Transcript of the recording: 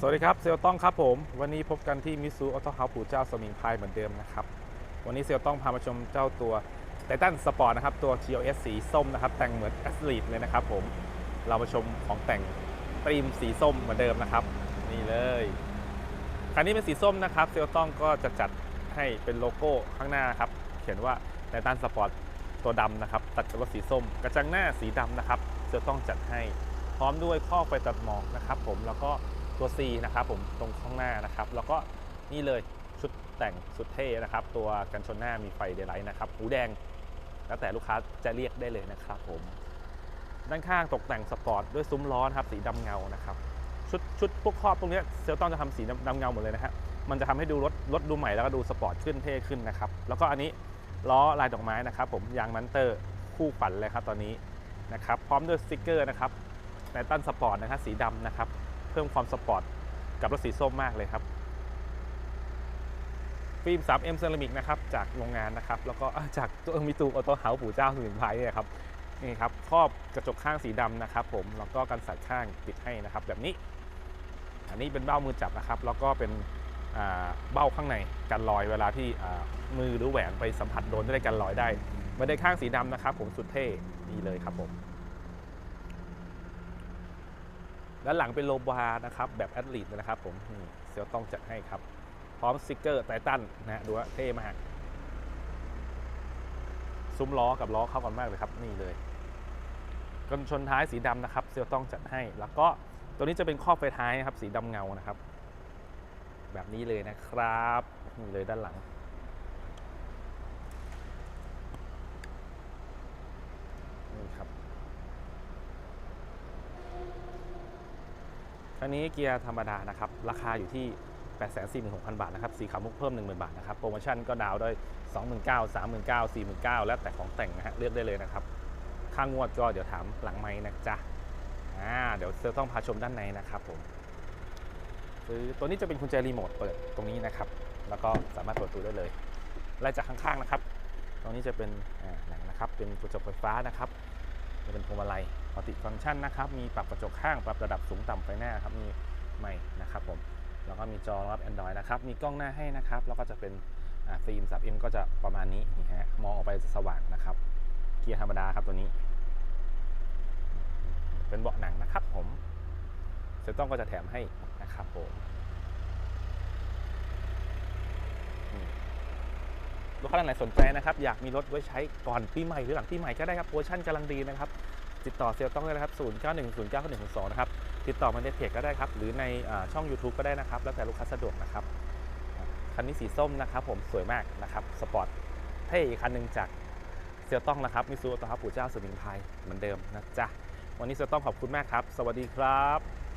สวัสดีครับ เซลต้องครับผม วันนี้พบกันที่มิซูออโต้เฮาส์ปู่เจ้าสมิงพายเหมือนเดิมนะครับ วันนี้เซลต้องพามาชมเจ้าตัวไททันสปอร์ตนะครับ ตัว GLS สีส้มนะครับ แต่งเหมือนแอสลีดเลยนะครับผม เรามาชมของแต่งตรีมสีส้มเหมือนเดิมนะครับ นี่เลยคันนี้เป็นสีส้มนะครับ เซลต้องก็จะจัดให้เป็นโลโก้ข้างหน้าครับ เขียนว่าไททันสปอร์ตตัวดำนะครับ ตัดกับรถสีส้ม กระจังหน้าสีดำนะครับ เซลต้องจัดให้พร้อมด้วยข้อไฟตัดหมอกนะครับ ผมแล้ว ตัว C นะครับผมตรงข้างหน้านะครับ แล้วก็นี่เลยชุดแต่งสุดเท่นะครับ ตัวกันชนหน้ามีไฟเดย์ไลท์นะครับหูแดง แล้วแต่ลูกค้าจะเรียกได้เลยนะครับผมด้านข้างตกแต่งสปอร์ตด้วยซุ้มล้อนะครับสีดำเงานะครับชุดชุดพวกครอบตรงนี้เซลต้องจะทำสีดำเงาหมดเลยนะฮะมันจะทำให้ดูรถรถดูใหม่แล้วก็ดูสปอร์ตขึ้นเท่ขึ้นนะครับแล้วก็อันนี้ล้อลายดอกไม้นะครับ ผมยางมันเตอร์คู่ฝันเลยครับตอนนี้นะครับพร้อมด้วยสติกเกอร์นะครับไททันสปอร์ตนะครับสีดำนะครับ เพิ่มความสปอร์ตกับรถสีส้มมากเลยครับ ฟิล์ม 3M เซรามิกนะครับจากโรงงานนะครับ แล้วก็จากตัวมิตูออโต้เฮาส์ปู่เจ้าสมุนไพรเนี่ยครับนี่ครับครอบกระจกข้างสีดำนะครับ ผมแล้วก็กันสายข้างติดให้นะครับ แบบนี้ อันนี้เป็นเบ้ามือจับนะครับ แล้วก็เป็นเบ้าข้างในกันรอยเวลาที่มือหรือแหวนไปสัมผัสโดนจะได้กันรอยได้ไม่ได้ข้างสีดำนะครับ ผมสุดเท่นี่เลยครับผม ด้านหลังเป็นโลบาร์นะครับแบบแอดลีดนะครับผมนี่เซลต้องจัดให้ครับ พร้อมสติกเกอร์ไททันนะฮะดูว่าเท่มากซุ้มล้อกับล้อเข้ากันมากเลยครับนี่เลยกันชนท้ายสีดำนะครับ เซลต้องจัดให้ แล้วก็ตัวนี้จะเป็นครอบไฟท้ายนะครับ สีดำเงานะครับ แบบนี้เลยนะครับนี่เลยด้านหลังนี่ครับ คันนี้เกียร์ธรรมดานะครับราคาอยู่ที่ 846,000 บาทนะครับสีขาวมุกเพิ่ม 10,000 บาทนะครับโปรโมชั่นก็ดาวน์ด้วย 29,000 39,000 49,000 แล้วแต่ของแต่งนะฮะเลือกได้เลยนะครับค่างวดก็เดี๋ยวถามหลังไม้นะจ๊ะอ่าเดี๋ยวเซลต้องพาชมด้านในนะครับผมคือตัวนี้จะเป็นกุญแจรีโมทเปิดตรงนี้นะครับ แล้วก็สามารถเปิดประตูได้เลยไล่จากข้างๆนะครับ ตรงนี้จะเป็นอ่าหนังนะครับ เป็นกระจไฟฟ้านะครับจะเป็นพวงมาลัย ชันนะครับ มีปรับกระจกข้าง ปรับระดับสูงต่ำไฟหน้าครับ มีใหม่นะครับผม แล้วก็มีจอรอบ Android นะครับ มีกล้องหน้าให้นะครับ แล้วก็จะเป็นฟิล์ม 3M ก็จะประมาณนี้นี่ฮะ มองออกไปสว่างนะครับ เกียร์ธรรมดาครับตัวนี้ เป็นเบาะหนังนะครับผม เซต้องก็จะแถมให้นะครับผมลูกค้าท่านไหนสนใจนะครับ อยากมีรถไว้ใช้ก่อนปีใหม่หรือหลังปีใหม่ก็ได้ครับโปรโมชั่นกำลังดีนะครับ ติดต่อเซลต้องได้นะครับ 0 9 1 0 9 1 2 2นะครับ ติดต่อมาในเพจก็ได้ครับ หรือในอช่อง YouTube ก็ได้นะครับ แล้วแต่ลูกค้าสะดวกนะครับ คันนี้สีส้มนะครับ ผมสวยมากนะครับ สปอร์ตเท่อีกคันหนึ่งจากเซลต้องนะครับมิซูโอโตฮาปู่เจ้าสุนิงพรายเหมือนเดิมนะจ๊ะ วันนี้เซลต้องขอบคุณมากครับ สวัสดีครับ